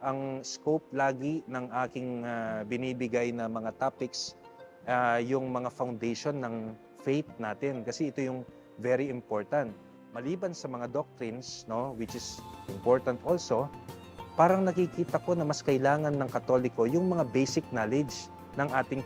Ang scope lagi ng aking ah, binibigay na mga topics ah, yung mga foundation ng faith natin kasi ito yung very important. Maliban sa mga doctrines, no, which is important also, parang nakikita ko na mas kailangan ng Katoliko yung mga basic knowledge ng ating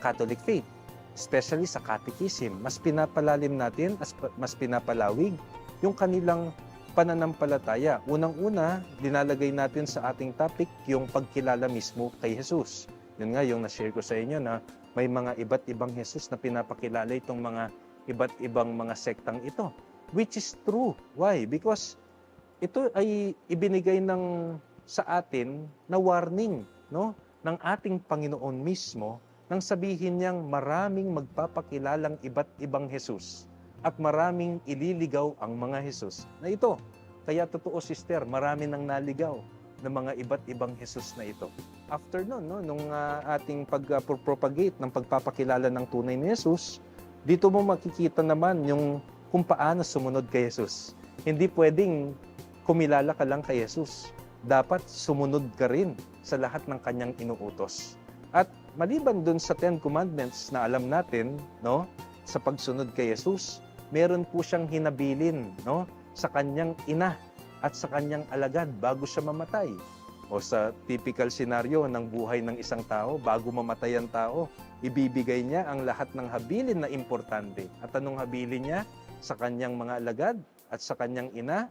Catholic faith, especially sa catechism. Mas pinapalalim natin, as- mas pinapalawig yung kanilang pananampalataya. Unang-una, dinalagay natin sa ating topic yung pagkilala mismo kay Jesus. Yun nga yung na-share ko sa inyo na may mga iba't ibang Jesus na pinapakilala itong mga iba't ibang mga sektang ito. Which is true. Why? Because ito ay ibinigay ng sa atin na warning no ng ating Panginoon mismo nang sabihin niyang maraming magpapakilalang iba't ibang Jesus at maraming ililigaw ang mga Jesus na ito. Kaya totoo sister, marami nang naligaw ng mga iba't ibang Jesus na ito. After nun, no, nung ah, ating pag-propagate ng pagpapakilala ng tunay ni Jesus, dito mo makikita naman yung kung paano sumunod kay Jesus. Hindi pwedeng kumilala ka lang kay Jesus. Dapat sumunod ka rin sa lahat ng kanyang inuutos. At maliban dun sa Ten Commandments na alam natin, no, sa pagsunod kay Jesus, meron po siyang hinabilin, no, sa kanyang ina at sa kanyang alagad bago siya mamatay. O sa typical scenario ng buhay ng isang tao, bago mamatay ang tao, ibibigay niya ang lahat ng habilin na importante. At anong habilin niya? Sa kanyang mga alagad at sa kanyang ina,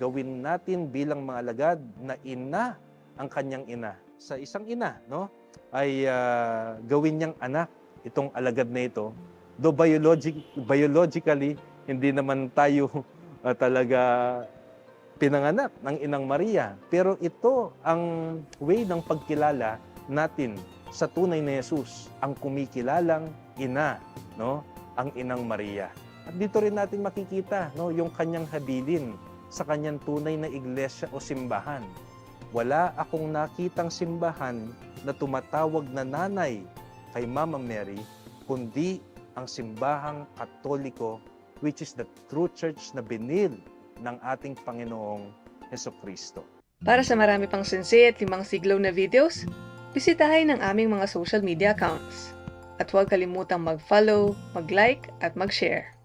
gawin natin bilang mga alagad na ina ang kanyang ina. Sa isang ina, no, ay ah, gawin niyang anak itong alagad na ito. Though biologic, biologically, hindi naman tayo ah, talaga pinanganak ng Inang Maria. Pero ito ang way ng pagkilala natin sa tunay na Jesus, ang kumikilalang ina, no? Ang Inang Maria. At dito rin natin makikita, no, yung kanyang habilin sa kanyang tunay na iglesia o simbahan. Wala akong nakitang simbahan na tumatawag na nanay kay Mama Mary, kundi ang simbahang katoliko which is the true church na binil ng ating Panginoong Heso Kristo. Para sa marami pang sensei at limang siglaw na videos, bisitahin ang aming mga social media accounts. At huwag kalimutang mag-follow, mag-like at mag-share.